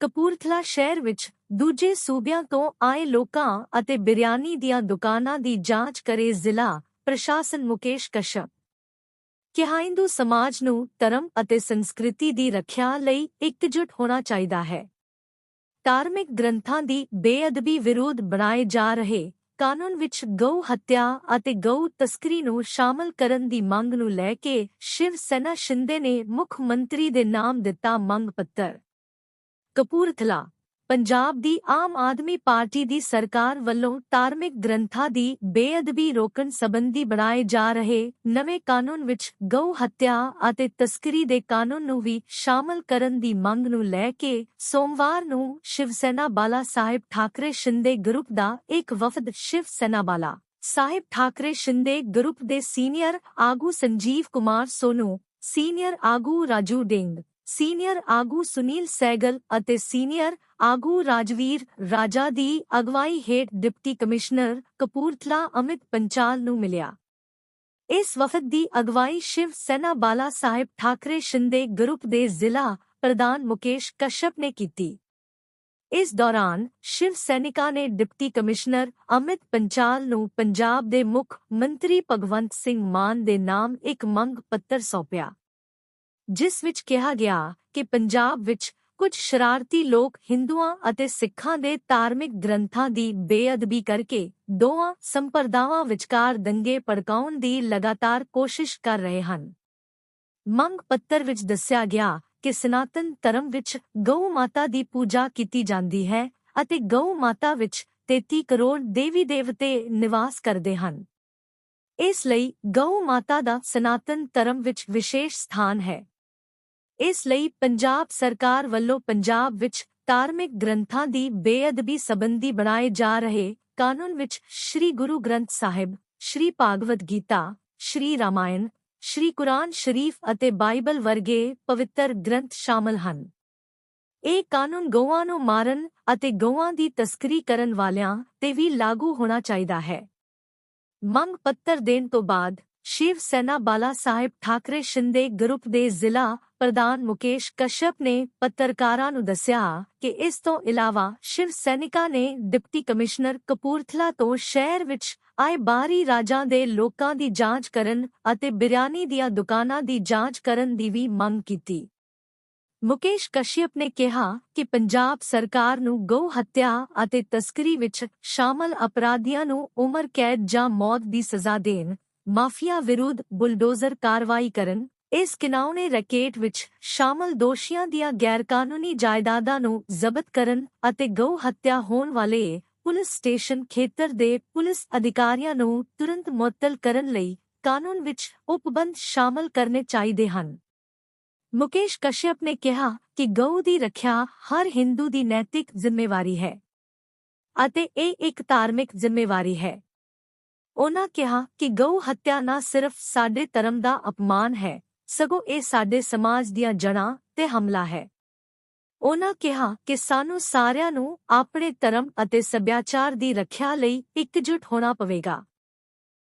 ਕਪੂਰਥਲਾ ਸ਼ਹਿਰ ਵਿੱਚ ਦੂਜੇ ਸੂਬਿਆਂ ਤੋਂ ਆਏ ਲੋਕਾਂ ਅਤੇ ਬਿਰਿਆਨੀ ਦੀਆਂ ਦੁਕਾਨਾਂ ਦੀ ਜਾਂਚ ਕਰੇ ਜ਼ਿਲ੍ਹਾ ਪ੍ਰਸ਼ਾਸਨ ਮੁਕੇਸ਼ ਕਸ਼ਪ। ਕਿਹਾ ਹਿੰਦੂ ਸਮਾਜ ਨੂੰ ਧਰਮ ਅਤੇ ਸੰਸਕ੍ਰਿਤੀ ਦੀ ਰੱਖਿਆ ਲਈ ਇਕਜੁੱਟ ਹੋਣਾ ਚਾਹੀਦਾ ਹੈ। ਧਾਰਮਿਕ ਗ੍ਰੰਥਾਂ ਦੀ ਬੇਅਦਬੀ ਵਿਰੋਧ ਬਣਾਏ ਜਾ ਰਹੇ ਕਾਨੂੰਨ ਵਿੱਚ ਗਊ ਹੱਤਿਆ ਅਤੇ ਗਊ ਤਸਕਰੀ ਨੂੰ ਸ਼ਾਮਲ ਕਰਨ ਦੀ ਮੰਗ ਨੂੰ ਲੈ ਕੇ ਸ਼ਿਵ ਸੈਨਾ ਸ਼ਿੰਦੇ ਨੇ ਮੁੱਖ ਮੰਤਰੀ ਦੇ ਨਾਮ ਦਿੱਤਾ ਮੰਗ ਪੱਤਰ। ਕਪੂਰਥਲਾ, ਪੰਜਾਬ ਦੀ ਆਮ ਆਦਮੀ ਪਾਰਟੀ ਦੀ ਸਰਕਾਰ ਵੱਲੋਂ ਧਾਰਮਿਕ ਗ੍ਰੰਥਾਂ ਦੀ ਬੇਅਦਬੀ ਰੋਕਣ ਸੰਬੰਧੀ ਬਣਾਏ ਜਾ ਰਹੇ ਨਵੇਂ ਕਾਨੂੰਨ ਵਿੱਚ ਗਊ ਹੱਤਿਆ ਅਤੇ ਤਸਕਰੀ ਦੇ ਕਾਨੂੰਨ ਨੂੰ ਵੀ ਸ਼ਾਮਲ ਕਰਨ ਦੀ ਮੰਗ ਨੂੰ ਲੈ ਕੇ ਸੋਮਵਾਰ ਨੂੰ ਸ਼ਿਵ ਸੈਨਾ ਬਾਲਾ ਸਾਹਿਬ ਠਾਕਰੇ ਸ਼ਿੰਦੇ ਗਰੁੱਪ ਦਾ ਇੱਕ ਵਫਦ ਸ਼ਿਵ ਸੈਨਾ ਬਾਲਾ ਸਾਹਿਬ ਠਾਕਰੇ ਸ਼ਿੰਦੇ ਗਰੁੱਪ ਦੇ ਸੀਨੀਅਰ ਆਗੂ ਸੰਜੀਵ ਕੁਮਾਰ ਸੋਨੂ, ਸੀਨੀਅਰ ਆਗੂ ਰਾਜੂ ਡਿੰਗ ਸੀਨੀਅਰ ਆਗੂ ਸੁਨੀਲ ਸੈਗਲ ਅਤੇ ਸੀਨੀਅਰ ਆਗੂ ਰਾਜਵੀਰ ਰਾਜਾ ਦੀ ਅਗਵਾਈ ਹੇਠ ਡਿਪਟੀ ਕਮਿਸ਼ਨਰ ਕਪੂਰਥਲਾ ਅਮਿਤ ਪੰਚਾਲ ਨੂੰ ਮਿਲਿਆ। ਇਸ ਵਫਦ ਦੀ ਅਗਵਾਈ ਸ਼ਿਵ ਸੈਨਾ ਬਾਲਾ ਸਾਹਿਬ ਠਾਕਰੇ ਸ਼ਿੰਦੇ ਗਰੁੱਪ ਦੇ ਜ਼ਿਲ੍ਹਾ ਪ੍ਰਧਾਨ ਮੁਕੇਸ਼ ਕਸ਼ਪ ਨੇ ਕੀਤੀ। ਇਸ ਦੌਰਾਨ ਸ਼ਿਵ ਸੈਨਿਕਾਂ ਨੇ ਡਿਪਟੀ ਕਮਿਸ਼ਨਰ ਅਮਿਤ ਪੰਚਾਲ ਨੂੰ ਪੰਜਾਬ ਦੇ ਮੁੱਖ ਮੰਤਰੀ ਭਗਵੰਤ ਸਿੰਘ ਮਾਨ ਦੇ ਨਾਮ ਇੱਕ ਮੰਗ ਪੱਤਰ ਸੌਂਪਿਆ। ਜਿਸ ਵਿੱਚ ਕਿਹਾ ਗਿਆ ਕਿ ਪੰਜਾਬ ਵਿੱਚ ਕੁਝ ਸ਼ਰਾਰਤੀ ਲੋਕ ਹਿੰਦੂਆਂ ਅਤੇ ਸਿੱਖਾਂ ਦੇ ਧਾਰਮਿਕ ਗ੍ਰੰਥਾਂ ਦੀ ਬੇਅਦਬੀ ਕਰਕੇ ਦੋਹਾਂ ਸੰਪਰਦਾਵਾਂ ਵਿਚਕਾਰ ਦੰਗੇ ਭੜਕਾਉਣ ਦੀ ਲਗਾਤਾਰ ਕੋਸ਼ਿਸ਼ ਕਰ ਰਹੇ ਹਨ। ਮੰਗ ਪੱਤਰ ਵਿੱਚ ਦੱਸਿਆ ਗਿਆ ਕਿ ਸਨਾਤਨ ਧਰਮ ਵਿੱਚ ਗਊ ਮਾਤਾ ਦੀ ਪੂਜਾ ਕੀਤੀ ਜਾਂਦੀ ਹੈ ਅਤੇ ਗਊ ਮਾਤਾ ਵਿੱਚ 33 ਕਰੋੜ ਦੇਵੀ ਦੇਵਤੇ ਨਿਵਾਸ ਕਰਦੇ ਹਨ। ਇਸ ਲਈ ਗਊ ਮਾਤਾ ਦਾ ਸਨਾਤਨ ਧਰਮ ਵਿੱਚ ਵਿਸ਼ੇਸ਼ ਸਥਾਨ ਹੈ। ਇਸ ਲਈ ਪੰਜਾਬ ਸਰਕਾਰ ਵੱਲੋਂ ਪੰਜਾਬ ਵਿੱਚ ਧਾਰਮਿਕ ਗ੍ਰੰਥਾਂ ਦੀ ਬੇਅਦਬੀ ਸੰਬੰਧੀ ਬਣਾਏ ਜਾ ਰਹੇ ਕਾਨੂੰਨ ਵਿੱਚ ਸ੍ਰੀ ਗੁਰੂ ਗ੍ਰੰਥ ਸਾਹਿਬ, ਸ੍ਰੀ ਭਾਗਵਤ ਗੀਤਾ, ਸ੍ਰੀ ਰਾਮਾਇਣ, ਸ੍ਰੀ ਕੁਰਾਨ ਸ਼ਰੀਫ ਅਤੇ ਬਾਈਬਲ ਵਰਗੇ ਪਵਿੱਤਰ ਗ੍ਰੰਥ ਸ਼ਾਮਲ ਹਨ। ਇਹ ਕਾਨੂੰਨ ਗਊਆਂ ਨੂੰ ਮਾਰਨ ਅਤੇ ਗਊਆਂ ਦੀ ਤਸਕਰੀ ਕਰਨ ਵਾਲਿਆਂ ਤੇ ਵੀ ਲਾਗੂ ਹੋਣਾ ਚਾਹੀਦਾ ਹੈ। ਮੰਗ ਪੱਤਰ ਦੇਣ ਤੋਂ ਬਾਅਦ ਸ਼ਿਵ ਸੈਨਾ ਬਾਲਾ ਸਾਹਿਬ ਠਾਕਰੇ ਸ਼ਿੰਦੇ ਗਰੁੱਪ ਦੇ ਜ਼ਿਲ੍ਹਾ ਪ੍ਰਧਾਨ ਮੁਕੇਸ਼ ਕਸ਼ਪ ਨੇ ਪੱਤਰਕਾਰਾਂ ਨੂੰ ਦੱਸਿਆ ਕਿ ਇਸ ਤੋਂ ਇਲਾਵਾ ਸ਼ਿਵ ਸੈਨਿਕਾਂ ਨੇ ਡਿਪਟੀ ਕਮਿਸ਼ਨਰ ਕਪੂਰਥਲਾ ਤੋਂ ਸ਼ਹਿਰ ਵਿੱਚ ਆਏ ਬਾਹਰੀ ਰਾਜਾਂ ਦੇ ਲੋਕਾਂ ਦੀ ਜਾਂਚ ਕਰਨ ਅਤੇ ਬਿਰਿਆਨੀ ਦੀਆਂ ਦੁਕਾਨਾਂ ਦੀ ਜਾਂਚ ਕਰਨ ਦੀ ਵੀ ਮੰਗ ਕੀਤੀ। ਮੁਕੇਸ਼ ਕਸ਼ਯਪ ਨੇ ਕਿਹਾ ਕਿ ਪੰਜਾਬ ਸਰਕਾਰ ਨੂੰ ਗਊ ਹੱਤਿਆ ਅਤੇ ਤਸਕਰੀ ਵਿੱਚ ਸ਼ਾਮਲ ਅਪਰਾਧੀਆਂ ਨੂੰ ਉਮਰ ਕੈਦ ਜਾਂ ਮੌਤ ਦੀ ਸਜ਼ਾ ਦੇਣ ਮਾਫੀਆ ਵਿਰੁੱਧ ਬੁਲਡੋਜ਼ਰ ਕਾਰਵਾਈ ਕਰਨ, ਇਸ ਕਿਨਾਉਨੇ ਰੈਕੇਟ ਵਿੱਚ ਸ਼ਾਮਲ ਦੋਸ਼ੀਆਂ ਦੀਆਂ ਗੈਰਕਾਨੂੰਨੀ ਜਾਇਦਾਦਾਂ ਨੂੰ ਜ਼ਬਤ ਕਰਨ ਅਤੇ ਗਊ ਹੱਤਿਆ ਹੋਣ ਵਾਲੇ ਪੁਲਿਸ ਸਟੇਸ਼ਨ ਖੇਤਰ ਦੇ ਪੁਲਿਸ ਅਧਿਕਾਰੀਆਂ ਨੂੰ ਤੁਰੰਤ ਮੁਅੱਤਲ ਕਰਨ ਲਈ ਕਾਨੂੰਨ ਵਿੱਚ ਉਪਬੰਧ ਸ਼ਾਮਲ ਕਰਨੇ ਚਾਹੀਦੇ ਹਨ। ਮੁਕੇਸ਼ ਕਸ਼ਯਪ ਨੇ ਕਿਹਾ ਕਿ ਗਊ ਦੀ ਰੱਖਿਆ ਹਰ ਹਿੰਦੂ ਦੀ ਨੈਤਿਕ ਜ਼ਿੰਮੇਵਾਰੀ ਹੈ ਅਤੇ ਇਹ ਇੱਕ ਧਾਰਮਿਕ ਜ਼ਿੰਮੇਵਾਰੀ ਹੈ। ਉਨ੍ਹਾਂ ਕਿਹਾ ਕਿ ਗਊ ਹੱਤਿਆ ਨਾ ਸਿਰਫ ਸਾਡੇ ਧਰਮ ਦਾ ਅਪਮਾਨ ਹੈ, ਸਗੋਂ ਇਹ ਸਾਡੇ ਸਮਾਜ ਦੀਆਂ ਜੜਾਂ ਤੇ ਹਮਲਾ ਹੈ। ਉਨ੍ਹਾਂ ਕਿਹਾ ਕਿ ਸਾਨੂੰ ਸਾਰਿਆਂ ਨੂੰ ਆਪਣੇ ਧਰਮ ਅਤੇ ਸੱਭਿਆਚਾਰ ਦੀ ਰੱਖਿਆ ਲਈ ਇਕਜੁੱਟ ਹੋਣਾ ਪਵੇਗਾ।